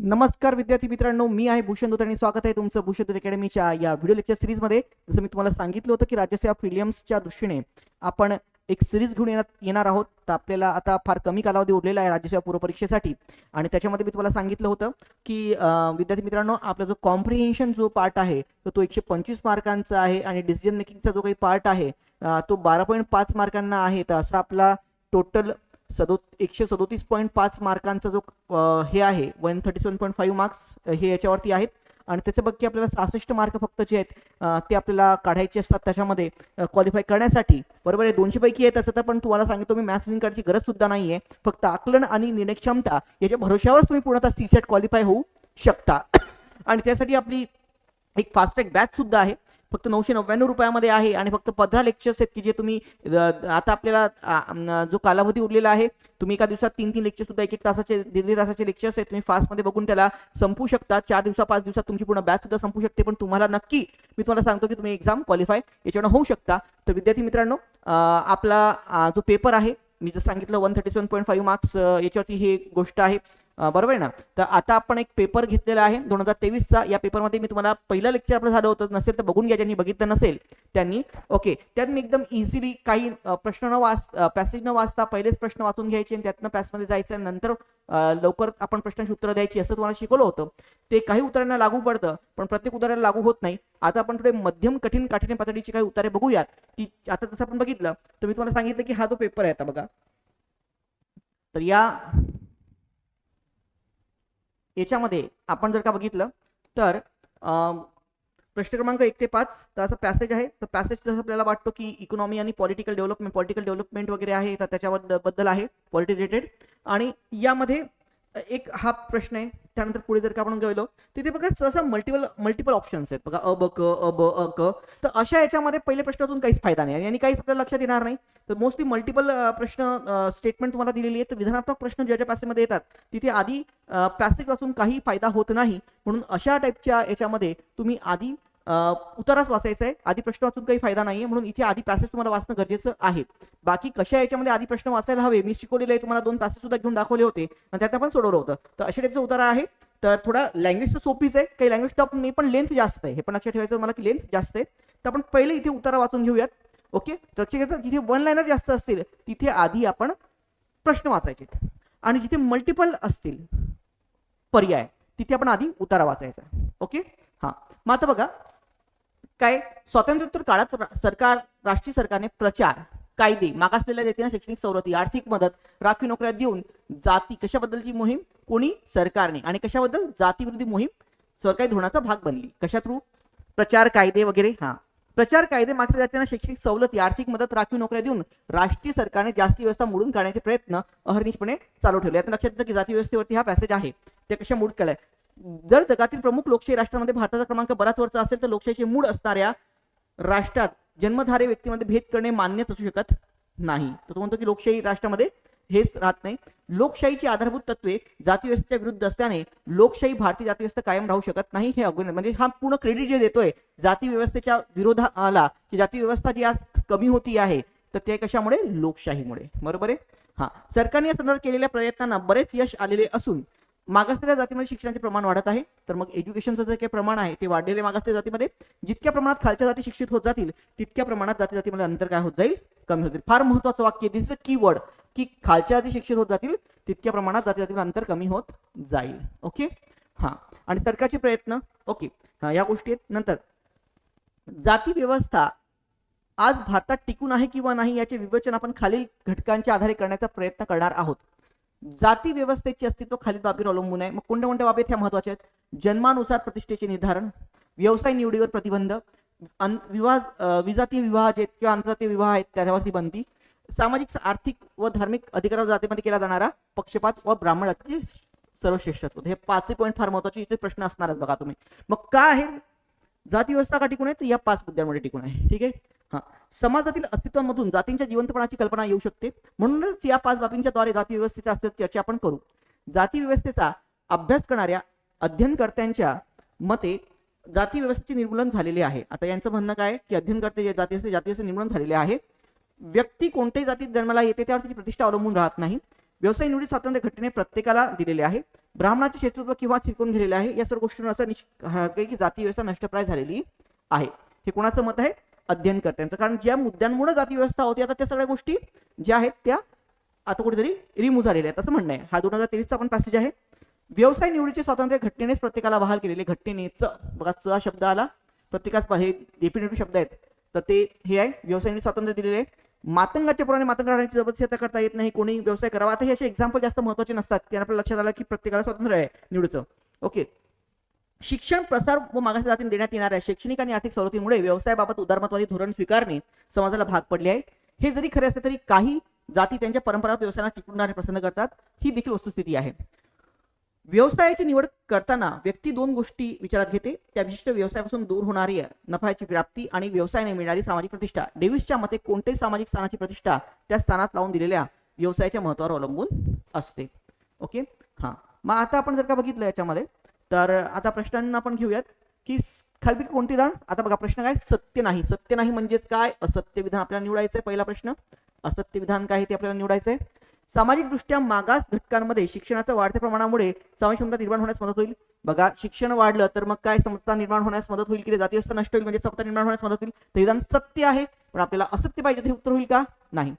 नमस्कार विद्यार्थी मित्रांनो मी आहे भूषण दूत आणि स्वागत आहे तुमचं भूषण दूत अकॅडमीच्या या व्हिडिओ लेक्चर सिरीजमध्ये जसं मी तुम्हाला सांगितलं होतं की राज्यसेवा प्रिलियम्सच्या दृष्टीने आपण एक सिरीज घेऊन येणार येणार आहोत. तर आपल्याला आता फार कमी कालावधी उरलेला आहे राज्यसेवा पूर्वपरीक्षेसाठी. आणि त्याच्यामध्ये मी तुम्हाला सांगितलं होतं की विद्यार्थी मित्रांनो आपला जो कॉम्प्रिहेन्शन जो पार्ट आहे तर तो एकशे पंचवीस मार्कांचा आहे आणि डिसिजन मेकिंगचा जो काही पार्ट आहे तो बारा पॉईंट पाच मार्कांना आहे. तर असा आपला टोटल सदो एकशे सदोतीस पॉईंट पाच मार्कांचा जो हे आहे one thirty seven point five marks हे याच्यावरती आहेत. आणि त्याचे बाकी आपल्याला सहासष्ट मार्क फक्त जे आहेत ते आपल्याला काढायचे असतात त्याच्यामध्ये क्वालिफाय करण्यासाठी. बरोबर आहे? दोनशेपैकी आहेत असं तर पण तुम्हाला सांगितलं मी मॅथ्स लिंक काढायची गरज सुद्धा नाही आहे फक्त आकलन आणि निर्णय क्षमता याच्या भरोशावरच तुम्ही पूर्णतः सी सेट क्वालिफाय होऊ शकता. आणि त्यासाठी आपली एक फास्ट ट्रॅक बॅच सुद्धा आहे. फक्त नऊशे नव्याण्णव रुपयामध्ये आहे आणि फक्त पंधरा लेक्चर्स आहेत की जे तुम्ही आता आपल्याला जो कालावधी उरलेला आहे तुम्ही एका दिवसात तीन तीन लेक्चर सुद्धा एक एक तासाचे दीड दीड तासाचे लेक्चर्स आहेत तुम्ही फास्टमध्ये बघून त्याला संपू शकता. चार दिवसा पाच दिवसात तुमची पूर्ण बॅच सुद्धा संपू शकते पण तुम्हाला नक्की मी तुम्हाला सांगतो की तुम्ही एक्झाम क्वालिफाय याच्यावर होऊ शकता. तर विद्यार्थी मित्रांनो आपला जो पेपर आहे मी जर सांगितलं one thirty seven point five marks याच्यावरती ही गोष्ट आहे. बरोबर आहे ना? तर आता आपण एक पेपर घेतलेला आहे. दोन हजार तेवीसचा या पेपरमध्ये मी तुम्हाला पहिलं लेक्चर आपलं झालं होतं. नसेल तर बघून घ्या ज्यांनी बघितलं नसेल त्यांनी. ओके त्यात मी एकदम इझिली काही प्रश्न न वाच पॅसेज न वाचता पहिलेच प्रश्न वाचून घ्यायचे आणि त्यातनं पॅसमध्ये जायचं आणि नंतर लवकर आपण प्रश्नांची उत्तरं द्यायची असं तुम्हाला शिकवलं होतं. ते काही उत्तरांना लागू पडतं पण प्रत्येक उत्तराला लागू होत नाही. आता आपण थोडे मध्यम कठीण काठीण्य पातळीची काही उत्तरे बघूयात. की आता जसं आपण बघितलं तर मी तुम्हाला सांगितलं की हा जो पेपर आहे आता बघा. तर या याच्यामध्ये आपण जर का बघितलं तर प्रश्न क्रमांक एक ते पाच तर असं पॅसेज आहे. तर पॅसेज जसं आपल्याला वाटतो की इकॉनॉमी आणि पॉलिटिकल डेव्हलपमेंट पॉलिटिकल डेव्हलपमेंट वगैरे आहे तर त्याच्याबद्दल बद्दल आहे पॉलिटी रिलेटेड आणि यामध्ये एक हा प्रश्न आहे त्यानंतर पुढे जर का आपण गेलो तिथे बघा सहसा मल्टिपल मल्टिपल ऑप्शन्स आहेत. बघा अ ब क अ ब अ क. तर अशा याच्यामध्ये पहिले प्रश्नातून काहीच फायदा नाही. आणि काहीच आपल्याला लक्षात येणार नाही. तर मोस्टली मल्टिपल प्रश्न स्टेटमेंट तुम्हाला दिलेली आहे तर विधानात्मक प्रश्न ज्या ज्या पॅसेजमध्ये येतात तिथे आधी पॅसेज वाचून काही फायदा होत नाही. म्हणून अशा टाईपच्या याच्यामध्ये तुम्ही आधी उताराच वाचायचा आहे. आधी प्रश्न वाचून काही फायदा नाहीये म्हणून इथे आधी पॅसेज तुम्हाला वाचणं गरजेचं आहे. बाकी कशा याच्यामध्ये आधी प्रश्न वाचायला हवे मी शिकवलेले आहे तुम्हाला दोन पॅसेज सुद्धा घेऊन दाखवले होते आणि त्यात आपण सोडवलं होतं. तर अशा टाईपचं उतारा आहे. तर थोडा लँग्वेज तर सोपीच आहे काही लँग्वेज आपण नाही पण लेंथ जास्त आहे. हे पण लक्षात ठेवायचं मला की लेंथ जास्त आहे. तर आपण पहिले इथे उतारा वाचून घेऊयात. ओके? तर घ्यायचं जिथे वन लाईनर जास्त असतील तिथे आधी आपण प्रश्न वाचायचे आणि जिथे मल्टिपल असतील पर्याय तिथे आपण आधी उतारा वाचायचा ओके? हा. मग आता बघा काय? स्वातंत्र्योत्तर काळात रा- सरकार राष्ट्रीय सरकारने प्रचार कायदे मागासलेल्या जातींना शैक्षणिक सवलती आर्थिक मदत राखीव नोकऱ्या देऊन जाती कशाबद्दलची मोहीम कोणी? सरकारने. आणि कशाबद्दल? जातीविरोधी मोहीम सरकारी धोरणाचा भाग बनली. कशा थ्रू प्रचार कायदे वगैरे? हा. प्रचार कायदे मागच्या जातींना शैक्षणिक सवलती आर्थिक मदत राखीव नोकऱ्या देऊन राष्ट्रीय सरकारने जास्ती व्यवस्था मोडून काढण्याचे प्रयत्न अहर्निशपणे चालू ठेवले. आता लक्षात येतं की जाती व्यवस्थेवरती हा पॅसेज आहे. ते कशा मूड केलाय जर जगातील प्रमुख लोकशाही राष्ट्रामध्ये भारताचा क्रमांक बराच वरचा असेल तर लोकशाहीचे मूळ असणाऱ्या राष्ट्रात जन्मधारे व्यक्तीमध्ये भेद करणे मान्यच असू शकत नाही. तर तो म्हणतो की लोकशाही राष्ट्रामध्ये हेच राहत नाही. लोकशाहीची आधारभूत तत्वे जातीव्यवस्थेच्या विरुद्ध असल्याने लोकशाही भारतीय जातीव्यवस्था कायम राहू शकत नाही हे अगोदर. म्हणजे हा पूर्ण क्रेडिट जे देतोय जाती व्यवस्थेच्या विरोधाला की जाती व्यवस्था जी आज कमी होती आहे तर ते कशामुळे? लोकशाहीमुळे. बरोबर आहे? हा. सरकारने या संदर्भात केलेल्या प्रयत्नांना बरेच यश आलेले असून मागासलेल्या जातीमध्ये शिक्षणाचे प्रमाण वाढत आहे तर मग एज्युकेशनचं जे काही प्रमाण आहे ते वाढलेले मागासलेल्या जातीमध्ये जितक्या प्रमाणात खालच्या जाती शिक्षित होत जातील तितक्या प्रमाणात जाती जातीमध्ये अंतर काय होत जाईल? कमी होतील फार महत्वाचं वाक्य दिस की वर्ड की खालच्या जाती शिक्षित होत जातील तितक्या प्रमाणात जाती जातीमध्ये अंतर कमी होत जाईल. ओके हा. आणि सरकारचे प्रयत्न ओके हा या गोष्टी आहेत. नंतर जाती व्यवस्था आज भारतात टिकून आहे किंवा नाही याचे विवेचन आपण खालील घटकांच्या आधारे करण्याचा प्रयत्न करणार आहोत. जाती व्यवस्थेचे अस्तित्व खालील बाबीवर अवलंबून आहे. मग कोणत्या कोणत्या बाबी ह्या महत्त्वाच्या आहेत? जन्मानुसार प्रतिष्ठेचे निर्धारण व्यवसाय निवडीवर प्रतिबंध विवाह विजातीय विवाह जे आहेत किंवा आंतरजातीय विवाह आहेत त्याच्यावरती बंदी सामाजिक आर्थिक व धार्मिक अधिकारावर जातीमध्ये केला जाणारा पक्षपात व ब्राह्मण जातीचे सर्वश्रेष्ठत्व. हे पाचही पॉईंट फार महत्त्वाचे इथे प्रश्न असणारच बघा तुम्ही. मग काय आहे? जाती व्यवस्था का टिकून आहे तर या पाच मुद्द्यांमध्ये टिकून आहे. ठीक आहे? हा. समाजातील अस्तित्वामधून जातींच्या जिवंतपणाची कल्पना येऊ शकते. म्हणूनच या पाच बाबींच्या द्वारे जाती व्यवस्थेचा अस्तित्व चर्चा आपण करू. जाती व्यवस्थेचा अभ्यास करणाऱ्या अध्ययनकर्त्यांच्या मते जाती व्यवस्थेचे निर्मूलन झालेले आहे. आता यांचं म्हणणं काय? की अध्ययनकर्ते जे जाती असते जाती निर्मूलन झालेले आहे. व्यक्ती कोणत्याही जातीत जन्माला येते त्यावर त्याची प्रतिष्ठा अवलंबून राहत नाही. व्यवसाय निवडी स्वातंत्र्य घटनेने प्रत्येकाला दिलेले आहे. ब्राह्मणाचे क्षेत्रत्व किंवा चिरकून गेलेले आहे. या सर्व गोष्टींवर असं निश- की जाती व्यवस्था नष्टप्राय झालेली आहे. हे कोणाचं मत आहे? अध्ययन करत्यांचं कारण ज्या मुद्द्यांमुळे जाती व्यवस्था होती. आता त्या सगळ्या गोष्टी ज्या आहेत त्या आता कुठेतरी रिमूव्ह झालेल्या आहेत असं म्हणणं आहे. हा दोन हजार तेवीसचा पण पॅसेज आहे. व्यवसाय निवडीचे स्वातंत्र्य घटनेनेच प्रत्येकाला बहाल केलेले घटनेनेच बघा च हा शब्द आला. प्रत्येकाच हे डेफिनेटिव्ह शब्द आहेत. तर ते हे आहे. व्यवसाय निवडी स्वातंत्र्य दिलेले आहे. मातंगाच्या पुराणे मातंग राहण्याची जबरदस्ती आता करता येत नाही. कोणी व्यवसाय करावा. आता हे असे एक्झाम्पल जास्त महत्त्वाचे नसतात. त्यांना आपल्या लक्षात आलं की प्रत्येकाला स्वातंत्र्य आहे निवडीचं. ओके शिक्षण प्रसार व मागास जातीने देण्यात येणाऱ्या शैक्षणिक आणि आर्थिक सवलतीमुळे व्यवसायाबाबत उदारमतवादी धोरण स्वीकारणे समाजाला भाग पडले आहे. हे जरी खरे असले तरी काही जाती त्यांच्या परंपरागत व्यवसायाला टिकवणारे पसंत करतात. ही देखील वस्तुस्थिती आहे. व्यवसायाची निवड करताना व्यक्ती दोन गोष्टी विचारात घेते. त्या विशिष्ट व्यवसायापासून दूर होणारी नफ्याची प्राप्ती आणि व्यवसायाने मिळणारी सामाजिक प्रतिष्ठा. डेव्हिसच्या मते कोणत्याही सामाजिक स्थानाची प्रतिष्ठा त्या स्थानात लावून दिलेल्या व्यवसायाच्या महत्वावर अवलंबून असते. ओके? हा. मग आता आपण जर का बघितलं याच्यामध्ये तर आता प्रश्नांना आपण घेऊयात की खालपैकी कोणते विधान आता बघा प्रश्न काय? सत्य नाही. सत्य नाही म्हणजेच काय? असत्य विधान आपल्याला निवडायचंय पहिला प्रश्न. असत्य विधान काय ते आपल्याला निवडायचंय. सामाजिकदृष्ट्या मागास घटकांमध्ये शिक्षणाच्या वाढत्या प्रमाणामुळे सामाजिक क्षमता निर्माण होण्यास मदत होईल. बघा शिक्षण वाढलं तर मग काय? समता निर्माण होण्यास मदत होईल की जाती व्यवस्था नष्ट होईल? म्हणजे समता निर्माण होण्यास मदत होईल. ते विधान सत्य आहे पण आपल्याला असत्य पाहिजे ते उत्तर होईल का? नाही.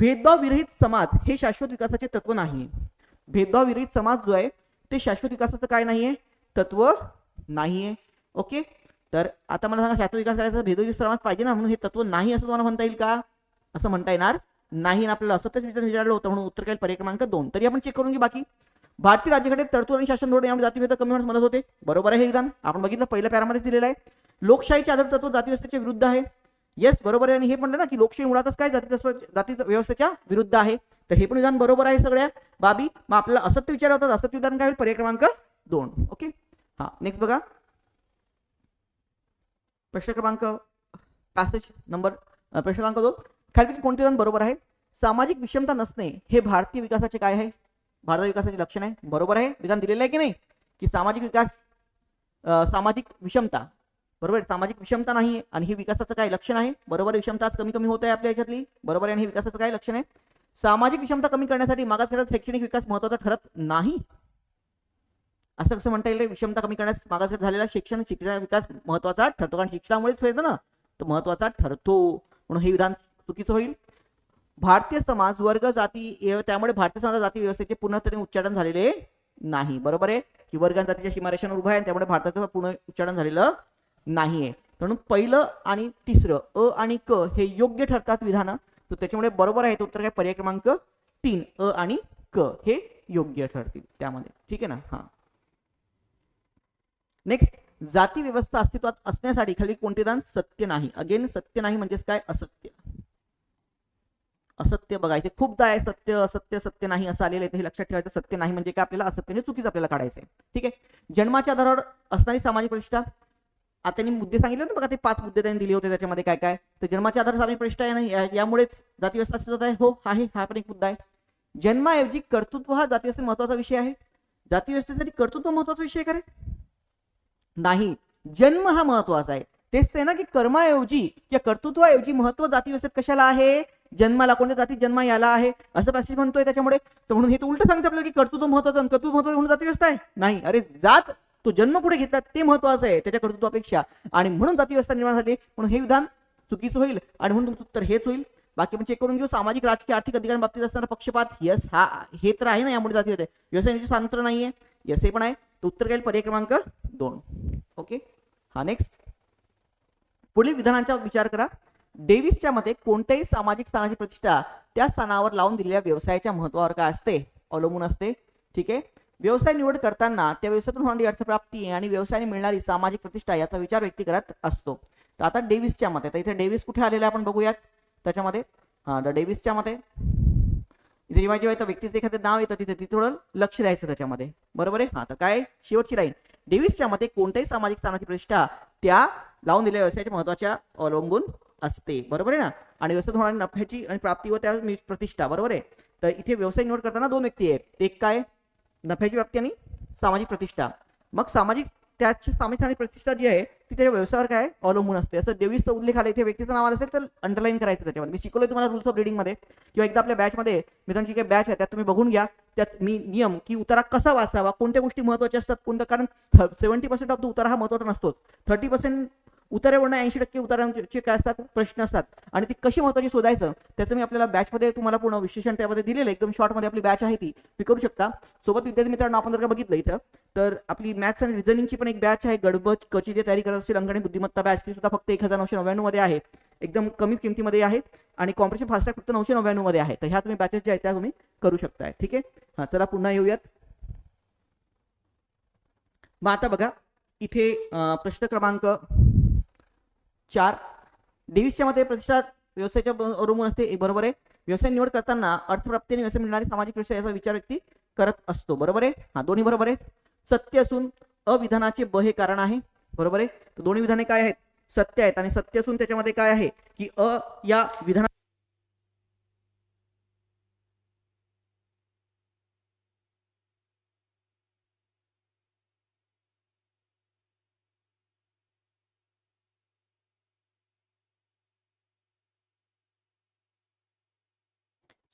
भेदभाव विरहित समाज हे शाश्वत विकासाचे तत्व नाही. भेदभाव विरहित समाज जो आहे ते शाश्वत विकासाचं काय नाहीये तत्व नाहीये. ओके? तर आता मला सांगा शाश्वत विकास करायचा भेदोजी समाज पाहिजे ना म्हणून हे तत्व नाही असं तुम्हाला म्हणता येईल का? असं म्हणता येणार नाही आपल्याला. असं विचार विचारलं होतं म्हणून उत्तर काय पर्याय क्रमांक दोन. तरी आपण चेक करून घे बाकी. भारतीय राज्याकडे तरतूद आणि शासन धोरण यामध्ये जातीभेद कमी होण्यास मदत होते. बरोबर आहे हे विधान आपण बघितलं पहिल्या पॅरामध्ये दिलेलं आहे. लोकशाहीचे आधार तत्व जातीव्यवस्थेच्या विरुद्ध आहे. येस बरोबर आहे. आणि हे म्हणलं ना की लोकशाही मुळातच काय जाती जाती व्यवस्थेच्या विरुद्ध आहे. तर हे पण विधान बरोबर आहे सगळ्या. बाबी मग आपल्याला असत्य विचार होतात. असत्य विधान काय होईल? पर्याय क्रमांक दोन. ओके हा नेक्स्ट बघा. प्रश्न क्रमांक पॅसेज नंबर प्रश्न क्रमांक दोन. खालपैकी कोणते विधान बरोबर आहे? सामाजिक विषमता नसणे हे भारतीय विकासाचे काय आहे? भारतीय विकासाचे लक्षण आहे. बरोबर आहे? विधान दिलेलं आहे की नाही? की सामाजिक विकास सामाजिक विषमता. बरोबर सामाजिक विषमता नाही आहे आणि ही विकासाचं काय लक्षण आहे? बरोबर विषमताच विषमता आज कमी कमी होत आहे आपल्या याच्यातली. बरोबर आहे आणि हे विकासाचं काय लक्षण आहे? सामाजिक विषमता कमी करण्यासाठी मागास शैक्षणिक विकास महत्त्वाचा ठरत नाही. असं कसं म्हणता येईल विषमता कमी करण्यास मागास झालेला शिक्षण शिक्षण विकास महत्त्वाचा ठरतो. कारण शिक्षणामुळेच होतं ना? तो महत्त्वाचा ठरतो. म्हणून हे विधान चुकीचं होईल. भारतीय समाज वर्ग जाती त्यामुळे भारतीय समाज जाती व्यवस्थेचे पूर्णतरी उच्चाटन झालेले नाही. बरोबर आहे? की वर्ग जातीच्या सीमारेषांवर उभा आहे त्यामुळे भारताचं पूर्ण उच्चाटन झालेलं नाहीये. म्हणून पहिलं आणि तिसरं अ आणि क हे योग्य ठरतात विधानं. तर त्याच्यामुळे बरोबर आहे उत्तर काय? पर्याय क्रमांक तीन अ आणि क. हे योग्य ठरतील त्यामध्ये. ठीक आहे ना? हा. नेक्स्ट जाती व्यवस्था अस्तित्वात असण्यासाठी खाली कोणते दान सत्य नाही? अगेन सत्य नाही म्हणजेच काय? असत्य. असत्य बघा इथे खूपदा आहे सत्य असत्य सत्य नाही असं आलेलं आहे. हे लक्षात ठेवायचं सत्य नाही म्हणजे काय आपल्याला असत्य म्हणजे चुकीचं आपल्याला काढायचं आहे ठीक आहे? जन्माच्या आधारावर असणारी सामाजिक प्रतिष्ठा आता त्यांनी मुद्दे सांगितले ना बघा ते पाच मुद्दे त्यांनी दिले होते त्याच्यामध्ये काय काय. तर जन्माच्या आधारावर सामाजिक प्रश्न आहे नाही यामुळेच जाती व्यवस्था अस्तित्वात आहे. हो आहे हा पण एक मुद्दा आहे. जन्माऐवजी कर्तृत्व हा जाती व्यवस्थेत महत्त्वाचा विषय आहे. जाती व्यवस्थेसाठी कर्तृत्व महत्त्वाचा विषय आहे नाही. जन्म हा महत्त्वाचा आहे. तेच ते ना की कर्माऐवजी किंवा कर्तृत्वाऐवजी महत्त्व जाती व्यवस्थेत कशाला आहे? जन्माला कोणत्या जाती जन्म याला आहे? असं पॅसेज म्हणतोय त्याच्यामुळे. तर म्हणून हे तर उलट सांगते आपल्याला की कर्तृत्व महत्वाचं कर्तृत्व महत्वाचं म्हणून जाती व्यवस्था आहे. नाही. अरे जात तो जन्म कुठे घेतला ते महत्वाचं आहे त्याच्या कर्तृत्वापेक्षा आणि म्हणून जाती व्यवस्था निर्माण झाली. म्हणून हे विधान चुकीचं होईल आणि म्हणून तुमचं उत्तर हेच होईल. बाकी आपण चेक करून घेऊ सामाजिक राजकीय आर्थिक अधिकारांबाबतीत असणारा पक्षपात यस हा हे तर आहे ना यामुळे जाती होते व्यवसायाचे स्वातंत्र्य नाहीये. यस हे पण आहे. तर उत्तर काय? पर्याय क्रमांक दोन. ओके हा नेक्स्ट पुढील विधानांचा विचार करा. डेव्हिसच्या मते कोणत्याही सामाजिक स्थानाची प्रतिष्ठा त्या स्थानावर लावून दिलेल्या व्यवसायाच्या महत्वावर काय असते? अवलंबून असते. ठीक आहे? व्यवसाय निवड करताना त्या व्यवसायातून होणारी अर्थप्राप्ती आणि व्यवसायाने मिळणारी सामाजिक प्रतिष्ठा याचा विचार व्यक्ती करत असतो. तर आता डेव्हिसच्या मते तर इथे डेव्हिस कुठे आलेला आपण बघूयात. त्याच्यामध्ये हा तर डेव्हिसच्या मते इथे जेव्हा जेव्हा इथं व्यक्तीचं एखादं नाव येतं तिथे तिथे थोडं लक्ष द्यायचं त्याच्यामध्ये. बरोबर आहे? हा तर काय शेवटची लाईन. डेव्हिसच्या मते कोणत्याही सामाजिक स्थानाची प्रतिष्ठा त्या लावून दिलेल्या व्यवसायाच्या महत्त्वाच्या अवलंबून असते. बरोबर आहे ना? आणि व्यवसायात होणारी नफ्याची आणि प्राप्ती व त्या प्रतिष्ठा. बरोबर आहे? तर इथे व्यवसाय निवड करताना दोन व्यक्ती आहेत. एक काय? नफ्याची व्याप्ती आणि सामाजिक प्रतिष्ठा. मग सामाजिक त्याची सामाजिक प्रतिष्ठा जी आहे ती त्याच्या व्यवसायावर काय अवलंबून असते. असं देवीचा उल्लेख आला इथे व्यक्तीचं नाव आलं असेल तर अंडरलाईन करायचं त्याच्यामध्ये मी शिकवलं तुम्हाला रुल्स ऑफमध्ये. किंवा एकदा आपल्या बॅचमध्ये मित्रांची काही बॅच आहे त्यात तुम्ही बघून घ्या. त्यात मी नियम की उतारा कसा वाचावा कोणत्या गोष्टी महत्त्वाच्या असतात कोणत्या कारण सेव्हन्टी पर्सेंट ऑफ द उतारा हा महत्त्वाचा नसतो थर्टी पर्सेंट उतार्यावरनं ऐंशी टक्के उतारांचे काय असतात? प्रश्न असतात. आणि ती कशी महत्वाची शोधायचं त्याचं मी आपल्याला बॅचमध्ये तुम्हाला पूर्ण विश्लेषण त्यामध्ये दिलेलं आहे. एकदम शॉर्टमध्ये आपली बॅच आहे ती. तुम्ही करू शकता. सोबत विद्यार्थी मित्रांनो आपण जर का बघितलं इथं तर आपली मॅथ्स आणि रिझनिंगची पण एक बॅच आहे. गडबड कची जे तयारी करत असेल अंगणी बुद्धिमत्ता बॅच ती सुद्धा फक्त एक हजार नऊशे नव्याण्णवमध्ये आहे. एकदम कमी किमतीमध्ये आहे. आणि कॉम्पिटिशन फास्टॅग फक्त नऊशे नव्याण्णवमध्ये आहे. तर ह्या तुम्ही बॅचेस ज्या आहेत त्या तुम्ही करू शकताय. ठीक आहे? हा चला पुन्हा येऊयात. मग आता बघा इथे प्रश्न क्रमांक चार. डेव्हिसच्या मध्ये प्रतिष्ठात व्यवसायाच्या अवलंबून असते. बरोबर आहे. व्यवसाय निवड करताना अर्थप्राप्ती आणि व्यवसाय मिळणारी सामाजिक व्यवसाय याचा विचार व्यक्ती करत असतो. बरोबर आहे? हा दोन्ही बरोबर आहेत. सत्य असून अविधानाचे ब हे कारण आहे. बरोबर आहे? दोन्ही विधाने काय आहेत? सत्य आहेत. आणि सत्य असून त्याच्यामध्ये काय आहे? की अ या विधाना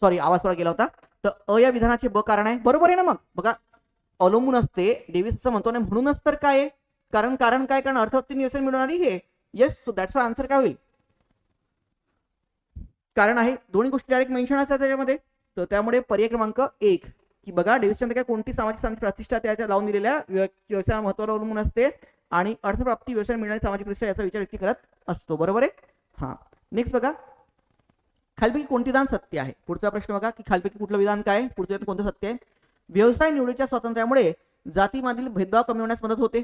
सॉरी आवाज थोडा गेला होता. तर अ या विधानाचे ब कारण आहे. बरोबर आहे ना मग? बघा अवलंबून असते डेव्हिस असं म्हणतो आणि म्हणूनच तर काय कारण कारण काय? कारण अर्थवत्ती नियोजन मिळवणारी हे येस सो दॅट्स आन्सर काय होईल? कारण आहे दोन्ही गोष्टी डायरेक्ट मेन्शन असतात त्याच्यामध्ये. तर त्यामुळे पर्याय क्रमांक एक. की बघा डेव्हिसच्या काय कोणती सामाजिक सामाजिक प्रतिष्ठा त्याच्या लावून दिलेल्या व्यवसायाला महत्वाला महत्वावर अवलंबून असते आणि अर्थप्राप्ती व्यवसाय मिळणारी सामाजिक प्रतिष्ठा याचा विचार व्यक्ती करत असतो. बरोबर आहे? हा. नेक्स्ट बघा खालपैकी कोणते विधान सत्य आहे? पुढचा प्रश्न बघा की खालपैकी कुठलं विधान काय? पुढचं कोणतं सत्य आहे? व्यवसाय निवडीच्या स्वातंत्र्यामुळे जातीमधील भेदभाव कमी होण्यास मदत होते.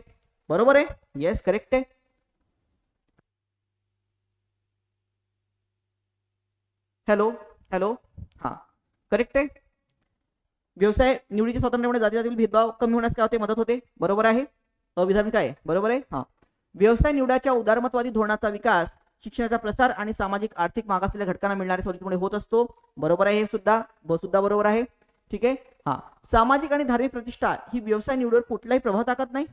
बरोबर आहे? येस करेक्ट आहे. हॅलो हॅलो हा. करेक्ट आहे. व्यवसाय निवडीच्या स्वातंत्र्यामुळे जातीजातील भेदभाव कमी होण्यास काय होते? मदत होते. बरोबर आहे? अविधान काय आहे? बरोबर आहे? हा. व्यवसाय निवडाच्या उदारमतवादी धोरणाचा विकास शिक्षणाचा प्रसार आणि सामाजिक आर्थिक मागासलेल्या घटकांना मिळणाऱ्या सवलतीमुळे होत असतो. बरोबर आहे हे सुद्धा सुद्धा बरोबर आहे. ठीक आहे? हा. सामाजिक आणि धार्मिक प्रतिष्ठा ही व्यवसाय निवडीवर कुठलाही प्रभाव टाकत नाही.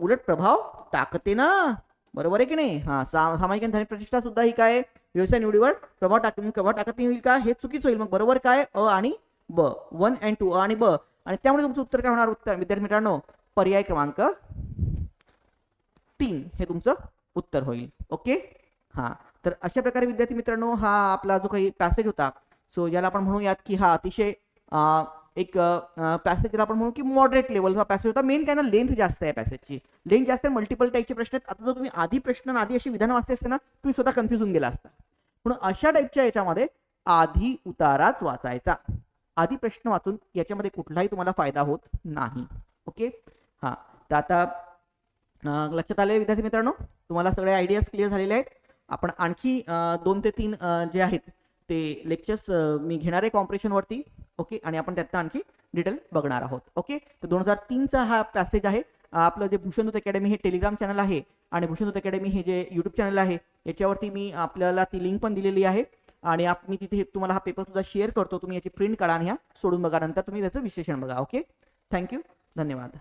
उलट प्रभाव टाकते ना. बरोबर आहे की नाही? हा. सामाजिक आणि धार्मिक प्रतिष्ठा सुद्धा ही काय? व्यवसाय निवडीवर प्रभाव टाक प्रभाव टाकत नाही होईल का? हे चुकीचं होईल. मग बरोबर काय? अ आणि ब. वन अँड टू अ आणि ब. आणि त्यामुळे तुमचं उत्तर काय होणार? उत्तर. विद्यार्थी मित्रांनो पर्याय क्रमांक तीन. हे तुमचं उत्तर होईल. ओके? हा. तर अशा प्रकारे विद्यार्थी मित्रांनो हा आपला जो काही पॅसेज होता सो याला आपण म्हणूयात की हा अतिशय एक पॅसेज आपण म्हणू की मॉडरेट लेवल हा पॅसेज होता. मेन काय ना लेंथ जास्त आहे पॅसेजची लेंथ जास्त आहे मल्टिपल टाईपचे प्रश्न आहेत. आता जर तुम्ही आधी प्रश्न आणि आधी अशी विधानं वाचते असते ना तुम्ही स्वतः कन्फ्युज होऊन गेला असता. म्हणून अशा टाईपच्या याच्यामध्ये आधी उताराच वाचायचा. आधी प्रश्न वाचून याच्यामध्ये कुठलाही तुम्हाला फायदा होत नाही. ओके? हा. तर आता लक्षात आले विद्यार्थी मित्रांनो? तुम्हाला सगळे आयडियाज क्लिअर झालेले आहेत. आपण आणखी दोन ते तीन जे आहेत ते लेक्चर्स मी घेणार आहे कॉम्पिटिशनवरती ओके आणि आपण त्यात आणखी डिटेल बघणार आहोत ओके तर दोन हजार तीनचा हा पॅसेज आहे. आपलं जे भूषणदूत अकॅडमी हे टेलिग्राम चॅनल आहे आणि भूषणदूत अकॅडमी हे जे यूट्यूब चॅनल आहे याच्यावरती मी आपल्याला ती लिंक पण दिलेली आहे. आणि आप मी तिथे तुम्हाला हा पेपर सुद्धा शेअर करतो. तुम्ही याची प्रिंट काढा आणि ह्या सोडून बघा. नंतर तुम्ही त्याचं विश्लेषण बघा ओके थँक्यू धन्यवाद.